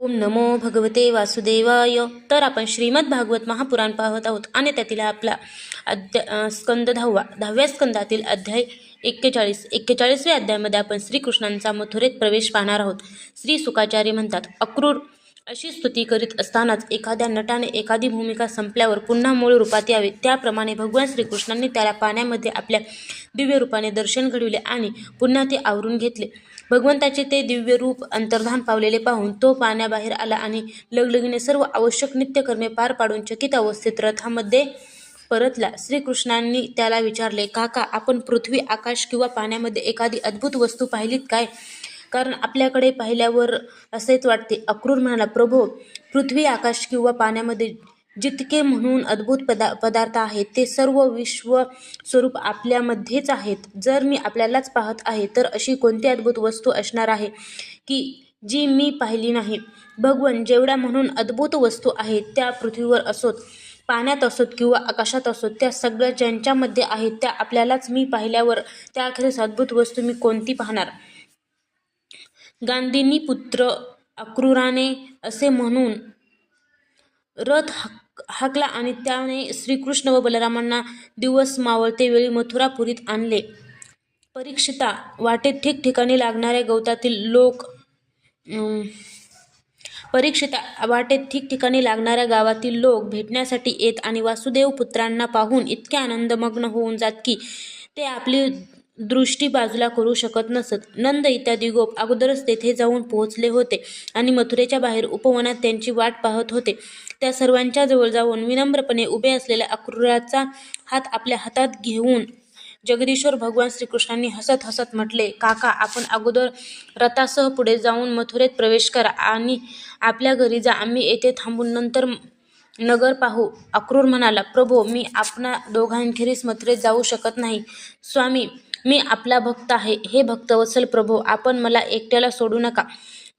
ओम नमो भगवते वासुदेवाय. तर आपण श्रीमद भागवत महापुराण पाहत आहोत आणि त्यातील आपला अध्या स्कंद दहावा दहाव्या स्कंदातील अध्याय एक्केचाळीस एक्केचाळीसव्या अध्यायामध्ये आपण श्रीकृष्णांचा मथुरेत प्रवेश पाहणार आहोत. श्री सुकाचार्य म्हणतात अक्रूर अशी स्तुती करीत असतानाच एखाद्या नटाने एखादी भूमिका संपल्यावर पुन्हा मूळ रूपात यावे. त्याप्रमाणे भगवान श्रीकृष्णांनी त्याला पाण्यामध्ये आपल्या दिव्य रूपाने दर्शन घडविले आणि पुन्हा ते आवरून घेतले. भगवंताचे ते दिव्य रूप अंतर्धान पावलेले पाहून तो पाण्याबाहेर आला आणि लगलगीने सर्व आवश्यक नित्यकर्मे पार पाडून चकित अवस्थेत रथामध्ये परतला. श्रीकृष्णांनी त्याला विचारले काका आपण पृथ्वी आकाश किंवा पाण्यामध्ये एखादी अद्भुत वस्तू पाहिलीत काय? कारण आपल्याकडे पाहिल्यावर असेच वाटते. अक्रूर म्हणाला प्रभो पृथ्वी आकाश किंवा पाण्यामध्ये जितके म्हणून अद्भुत पदा पदार्थ आहेत ते सर्व विश्व स्वरूप आपल्यामध्येच आहेत. जर मी आपल्यालाच पाहत आहे तर अशी कोणती अद्भुत वस्तू असणार आहे की जी मी पाहिली नाही? भगवन जेवढ्या म्हणून अद्भुत वस्तू आहेत त्या पृथ्वीवर असोत पाण्यात असोत किंवा आकाशात असोत त्या सगळ्या ज्यांच्यामध्ये आहेत त्या आपल्यालाच मी पाहिल्यावर त्या अखेरीस अद्भुत वस्तू मी कोणती पाहणार? गांधींनी पुत्र अक्रूराने असे म्हणून रथ हाक हाकला आणि त्याने श्रीकृष्ण व बलरामांना दिवस मावळते वेळी मथुरापुरीत आणले. परीक्षिता वाटेत ठिकठिकाणी लागणाऱ्या गवतातील लोक परीक्षिता वाटेत ठिकठिकाणी लागणाऱ्या गावातील लोक भेटण्यासाठी येत आणि वासुदेव पुत्रांना पाहून इतके आनंदमग्न होऊन जात की ते आपली दृष्टी बाजूला करू शकत नसत. नंद इत्यादी गोप अगोदरच तेथे जाऊन पोहोचले होते आणि मथुरेच्या बाहेर उपवनात त्यांची वाट पाहत होते. त्या सर्वांच्या जवळ जाऊन विनम्रपणे उभे असलेल्या अक्रूराचा हात आपल्या हातात घेऊन जगदीश्वर भगवान श्रीकृष्णांनी हसत हसत म्हटले काका आपण अगोदर रथासह पुढे जाऊन मथुरेत प्रवेश करा आणि आपल्या घरी जा. आम्ही येथे थांबून नंतर नगर पाहू. अक्रूर म्हणाला प्रभो मी आपणा दोघांखेरीस मथुरेत जाऊ शकत नाही. स्वामी मी आपला भक्त आहे. हे भक्तवत्सल प्रभो आपण मला एकट्याला सोडू नका.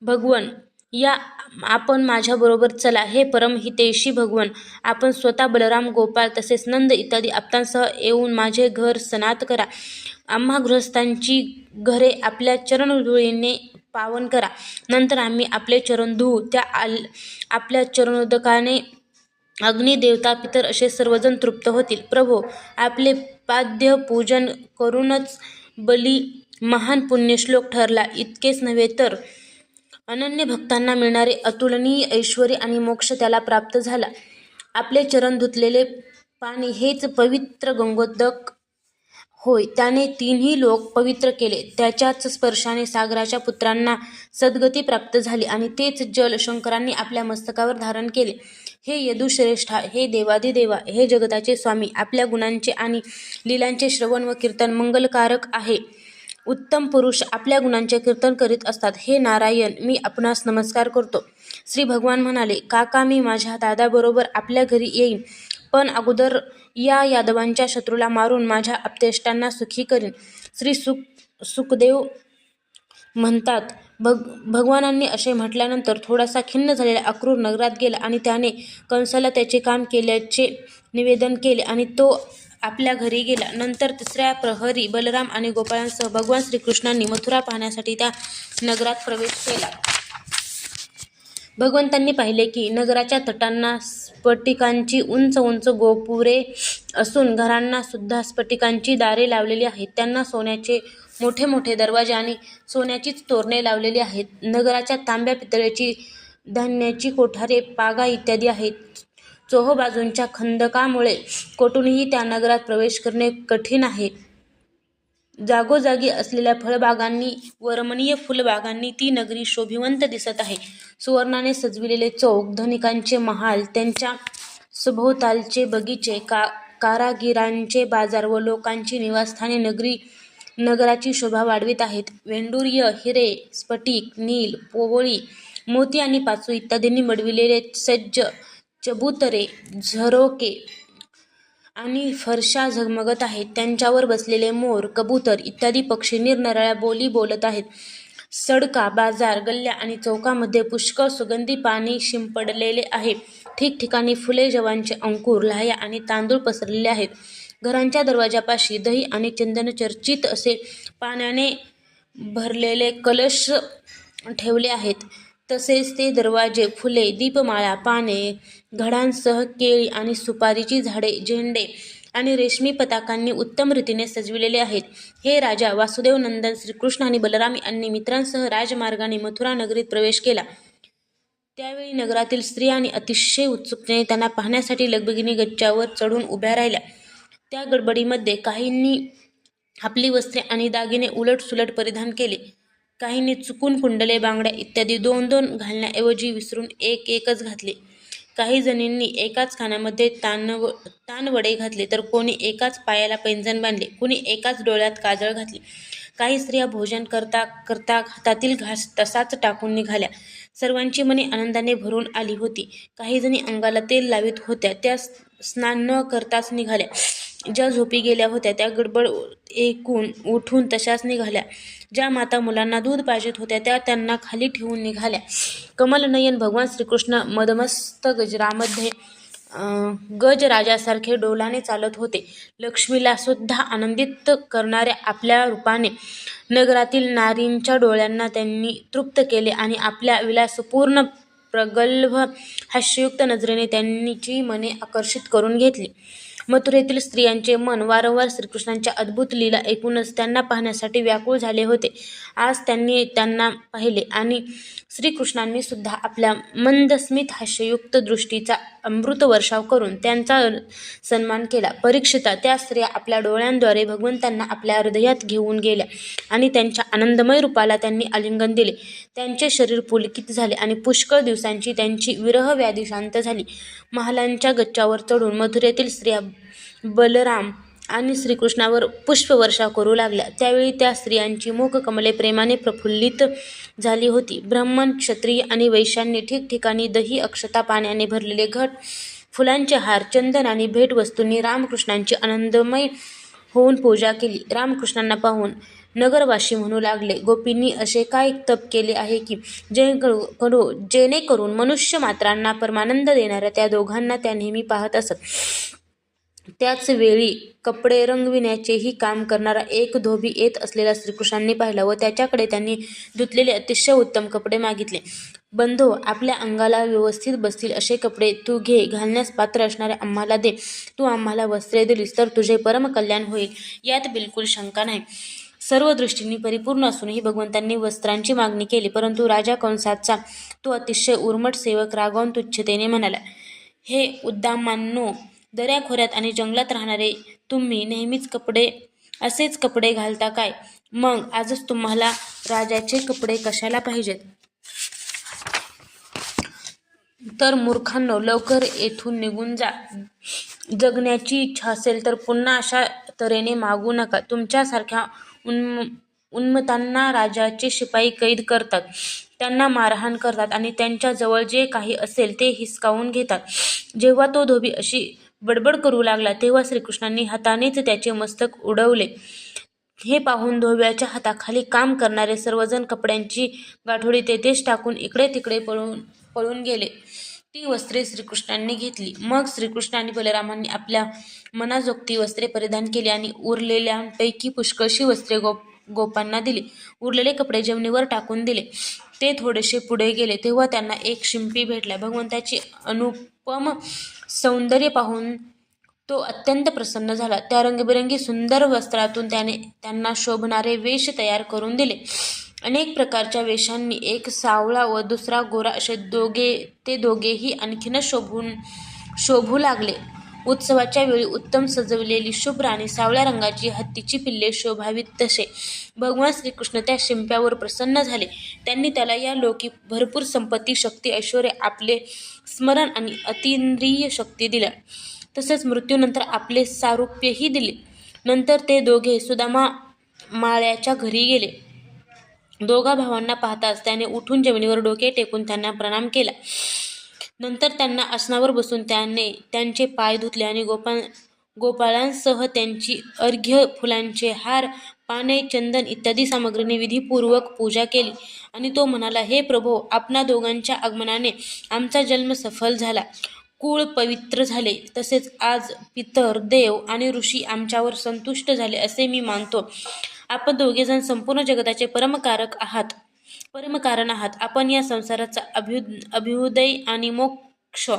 भगवन या आपण माझ्याबरोबर चला. हे परमहितेशी भगवन आपण स्वतः बलराम गोपाळ तसेच नंद इत्यादी आप्तांसह येऊन माझे घर सनात करा. आम्हा गृहस्थांची घरे आपल्या चरणधुळीने पावन करा. नंतर आम्ही आपले चरण धुवू त्या आल आपल्या चरणोदकाने अग्नी देवता पितर असे सर्वजण तृप्त होतील. प्रभो आपले पाद्य पूजन करूनच बली महान पुण्यश्लोक ठरला. इतकेच नव्हे तर अनन्य भक्तांना मिळणारे अतुलनीय ऐश्वर आणि मोक्ष त्याला प्राप्त झाला. आपले चरण धुतलेले पाणी हेच पवित्र गंगोदक होय. त्याने तीनही लोक पवित्र केले. त्याच्याच स्पर्शाने सागराच्या पुत्रांना सद्गती प्राप्त झाली आणि तेच जल शंकरांनी आपल्या मस्तकावर धारण केले. हे यदुश्रेष्ठा हे देवादिदेवा हे जगताचे स्वामी आपल्या गुणांचे आणि लीलांचे श्रवण व कीर्तन मंगलकारक आहे. उत्तम पुरुष आपल्या गुणांचे कीर्तन करीत असतात. हे नारायण मी आपणास नमस्कार करतो. श्री भगवान म्हणाले काका मी माझ्या दादाबरोबर आपल्या घरी येईन पण अगोदर या यादवांच्या शत्रूला मारून माझ्या अपतेष्टांना सुखी करीन. श्री सुख सुखदेव म्हणतात भग भगवानांनी असे म्हटल्यानंतर थोडासा खिन्न झालेला अक्रूर नगरात गेला आणि त्याने कंसाला त्याचे काम केल्याचे निवेदन केले आणि तो आपल्या घरी गेला. नंतर तिसऱ्या प्रहरी बलराम आणि गोपाळांसह भगवान श्रीकृष्णांनी मथुरा पाहण्यासाठी त्या नगरात प्रवेश केला. भगवंतांनी पाहिले की नगराच्या तटांना स्फटिकांची उंच उंच गोपुरे असून घरांना सुद्धा स्फटिकांची दारे लावलेली आहेत. त्यांना सोन्याचे मोठे मोठे दरवाजे आणि सोन्याचीच तोरणे लावलेली आहेत. नगराच्या तांब्या पितळेची धान्याची कोठारे पागा इत्यादी आहेत. चोहो बाजूंच्या खंदकामुळे कोठूनही त्या नगरात प्रवेश करणे कठीण आहे. जागोजागी असलेल्या फळबागांनी व रमणीय फुलबागांनी ती नगरी शोभिवंत दिसत आहे. सुवर्णाने सजविलेले चौक धनिकांचे महाल त्यांच्या सभोवतालचे बगीचे का कारागिरांचे बाजार व लोकांची निवासस्थाने नगरी नगराची शोभा वाढवित आहेत. वेंडूर्य हिरे स्फटिक नील पोवळी मोती आणि पाचू इत्यादींनी मडविलेले सज्ज चबुतरे झरोके आणि फरशा झगमगत आहेत. त्यांच्यावर बसलेले मोर कबूतर इत्यादी पक्षी निरनिराळ्या बोली बोलत आहेत. सडका बाजार गल्ल्या आणि चौकामध्ये पुष्कळ सुगंधी पाणी शिंपडलेले आहे. ठिकठिकाणी फुले जवांचे अंकुर लाह्या आणि तांदूळ पसरलेले आहेत. घरांच्या दरवाजापाशी दही आणि चंदन चर्चित असे पाण्याने भरलेले कलश ठेवले आहेत. तसेच ते दरवाजे फुले दीपमाळा पाने घडांसह केळी आणि सुपारीची झाडे झेंडे आणि रेशमी पताकांनी उत्तम रीतीने सजविलेले आहेत. हे राजा वासुदेव नंदन श्रीकृष्ण आणि बलराम यांनी मित्रांसह राजमार्गाने मथुरा नगरीत प्रवेश केला. त्यावेळी नगरातील स्त्रियांनी अतिशय उत्सुकतेने त्यांना पाहण्यासाठी लगबगीने गच्च्यावर चढून उभ्या राहिल्या. त्या गडबडीमध्ये काहींनी आपली वस्त्रे आणि दागिने उलटसुलट परिधान केले. काहींनी चुकून कुंडले बांगड्या इत्यादी दोन दोन घालण्याऐवजी विसरून एक एकच घातले. काही जणींनी एकाच खाण्यामध्ये तानव तानवडे घातले तर कोणी एकाच पायाला पैंजण बांधले कोणी एकाच डोळ्यात काजळ घातली. काही स्त्रिया भोजन करता करता हातातील घास तसाच टाकून निघाल्या. सर्वांची मने आनंदाने भरून आली होती. काही जणी अंगाला तेल लावित होत्या त्या स्नान न करताच निघाल्या. ज्या झोपी गेल्या होत्या त्या गडबड एकूण उठून तशाच निघाल्या. ज्या माता मुलांना दूध पाहिजेत होत्या त्या त्यांना खाली ठेवून निघाल्या. कमलनयन भगवान श्रीकृष्ण मदमस्त गजरामध्ये गजराजासारखे डोलाने चालत होते. लक्ष्मीला सुद्धा आनंदित करणाऱ्या आपल्या रूपाने नगरातील नारींच्या डोळ्यांना त्यांनी तृप्त केले आणि आपल्या विलासपूर्ण प्रगल्भ हास्ययुक्त नजरेने त्यांची मने आकर्षित करून घेतली. मथुरेतील स्त्रियांचे मन वारंवार श्रीकृष्णांच्या अद्भुत लीला ऐकूनच त्यांना पाहण्यासाठी व्याकुळ झाले होते. आज त्यांनी त्यांना पाहिले आणि श्रीकृष्णांनी सुद्धा आपल्या मंदस्मित हास्ययुक्त दृष्टीचा अमृत वर्षाव करून त्यांचा सन्मान केला. परीक्षिता त्या स्त्रिया आपल्या डोळ्यांद्वारे भगवंतांना आपल्या हृदयात घेऊन गेल्या आणि त्यांच्या आनंदमय रूपाला त्यांनी आलिंगन दिले. त्यांचे शरीर पुलकित झाले आणि पुष्कळ दिवसांची त्यांची विरह व्याधी शांत झाली. महालांच्या गच्च्यावर चढून मथुरेतील स्त्रिया बलराम आणि श्रीकृष्णावर पुष्पवर्षा करू लागल्या. त्यावेळी त्या स्त्रियांची मुख कमले प्रेमाने प्रफुल्लित झाली होती. ब्राह्मण क्षत्रिय आणि वैश्यांनी ठिकठिकाणी दही अक्षता पाण्याने भरलेले घट फुलांचे हार चंदन आणि भेटवस्तूंनी रामकृष्णांची आनंदमय होऊन पूजा केली. रामकृष्णांना पाहून नगरवासी म्हणू लागले गोपींनी असे काय तप केले आहे की जे करू जेणेकरून मनुष्य मात्रांना परमानंद देणाऱ्या त्या दोघांना त्या नेहमी पाहत असत. त्याच वेळी कपडे रंगविण्याचेही काम करणारा एक धोबी येत असलेला श्रीकृष्णांनी पाहिला व त्याच्याकडे त्यांनी धुतलेले अतिशय उत्तम कपडे मागितले. बंधो आपल्या अंगाला व्यवस्थित बसतील असे कपडे तू घे घालण्यास पात्र असणारे आम्हाला दे. तू आम्हाला वस्त्रे दिलीस तर तुझे परमकल्याण होईल. यात बिलकुल शंका नाही. सर्व दृष्टीने परिपूर्ण असूनही भगवंतांनी वस्त्रांची मागणी केली परंतु राजा कंसाचा तो अतिशय उर्मट सेवक रागावून तुच्छतेने म्हणाला हे उद्दामांनो दऱ्याखोऱ्यात आणि जंगलात राहणारे तुम्ही नेहमीच कपडे असेच कपडे घालता काय? मग आजच तुम्हाला राजाचे कपडे कशाला पाहिजेत? तर मूर्खांनो लवकर येथून निघून जा. जगण्याची इच्छा असेल तर पुन्हा अशा तऱ्हेने मागू नका. तुमच्यासारख्या उन्म उन्मतांना राजाचे शिपाई कैद करतात. त्यांना मारहाण करतात आणि त्यांच्याजवळ जे काही असेल ते हिसकावून घेतात. जेव्हा तो धोबी अशी बडबड करू लागला तेव्हा श्रीकृष्णांनी हातानेच त्याचे मस्तक उडवले. हे पाहून धोब्याच्या हाताखाली काम करणारे सर्वजण कपड्यांची गाठोडी तेथेच टाकून इकडे तिकडे पळून पळून गेले. ती वस्त्रे श्रीकृष्णांनी घेतली. मग श्रीकृष्ण आणि बलरामांनी आपल्या मनाजोगती वस्त्रे परिधान केली आणि उरलेल्यांपैकी पुष्कळशी वस्त्रे गोप गोपांना दिली. उरलेले कपडे जमिनीवर टाकून दिले. ते थोडेसे पुढे गेले. तेव्हा त्यांना एक शिंपी भेटला. भगवंताची अनुपम सौंदर्य पाहून तो अत्यंत प्रसन्न झाला. त्या रंगबिरंगी सुंदर वस्त्रातून त्याने त्यांना शोभणारे वेश तयार करून दिले. अनेक प्रकारच्या वेशांनी एक सावळा व दुसरा गोरा असे दोघे ते दोघेही आणखीनच शोभून शोभू लागले. उत्सवाच्या वेळी उत्तम सजवलेली शुभ्र आणि सावळ्या रंगाची हत्तीची पिल्ले शोभावीत तसे. भगवान श्रीकृष्ण त्या शिंप्यावर प्रसन्न झाले. त्यांनी त्याला या लोकी भरपूर संपत्ती शक्ती ऐश्वर आपले स्मरण आणि अतिंद्रिय शक्ती दिल्या. तसेच मृत्यूनंतर आपले सारुप्यही दिले. नंतर ते दोघे सुदामा माळ्याच्या घरी गेले. दोघा भावांना पाहताच त्याने उठून जमिनीवर डोके टेकून त्यांना प्रणाम केला. नंतर त्यांना आसनावर बसून त्याने त्यांचे पाय धुतले आणि गोपा गोपाळांसह त्यांची अर्घ्य फुलांचे हार पाने चंदन इत्यादी सामग्रीने विधीपूर्वक पूजा केली. आणि तो म्हणाला हे प्रभो आपणा दोघांच्या आगमनाने आमचा जन्म सफल झाला. कुळ पवित्र झाले. तसेच आज पितर देव आणि ऋषी आमच्यावर संतुष्ट झाले असे मी मानतो. आपण दोघेजण संपूर्ण जगताचे परमकारक आहात. परमकारण आहात. आपण या संसाराचा अभ्यु अभ्युदय आणि मोक्ष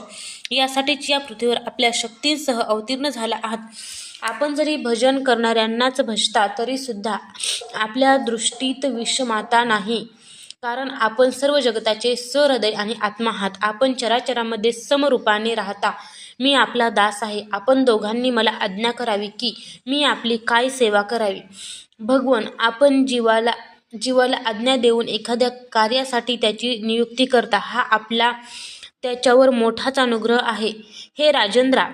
यासाठीच या पृथ्वीवर आपल्या शक्तींसह अवतीर्ण झाला आहात. आपण जरी भजन करणाऱ्यांनाच भजता तरीसुद्धा आपल्या दृष्टीत विषमाता नाही. कारण आपण सर्व जगताचे सहृदय आणि आत्मा आहात. आपण चराचरामध्ये समरूपाने राहता. मी आपला दास आहे. आपण दोघांनी मला आज्ञा करावी की मी आपली काय सेवा करावी? भगवान आपण जीवाला जीवाला आज्ञा देऊन एखाद्या कार्यासाठी त्याची नियुक्ती करता हा आपला त्याच्यावर मोठाच अनुग्रह आहे. हे राजेंद्रा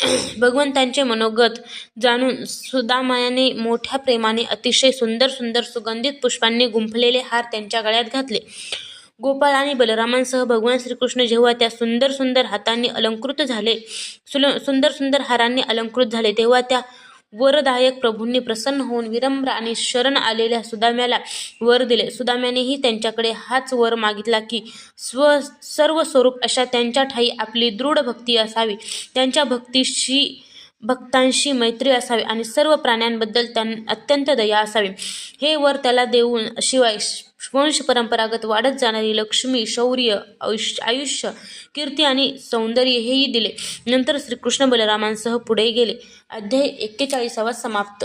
भगवंतांचे मनोगत जाणून सुदामायाने मोठ्या प्रेमाने अतिशय सुंदर सुंदर सुगंधित पुष्पांनी गुंफलेले हार त्यांच्या गळ्यात घातले. गोपाळ आणि बलरामांसह भगवान श्रीकृष्ण जेव्हा त्या सुंदर सुंदर हातांनी अलंकृत झाले सुल सुंदर सुंदर हारांनी अलंकृत झाले तेव्हा त्या वरदायक प्रभूंनी प्रसन्न होऊन विरम्र आणि शरण आलेल्या सुदाम्याला वर दिले. सुदाम्यानेही त्यांच्याकडे हाच वर मागितला की स्व सर्व स्वरूप अशा त्यांच्या ठाई आपली दृढ भक्ती असावी. त्यांच्या भक्तीशी भक्तांशी मैत्री असावी आणि सर्व प्राण्यांबद्दल त्यां अत्यंत दया असावी. हे वर त्याला देऊन शिवाय वंश परंपरागत वाढत जाणारी लक्ष्मी शौर्य आयुष्य आयुष्य कीर्ती आणि सौंदर्य हेही दिले. नंतर श्रीकृष्ण बलरामांसह पुढे गेले. अध्याय एक्केचाळीसावा समाप्त.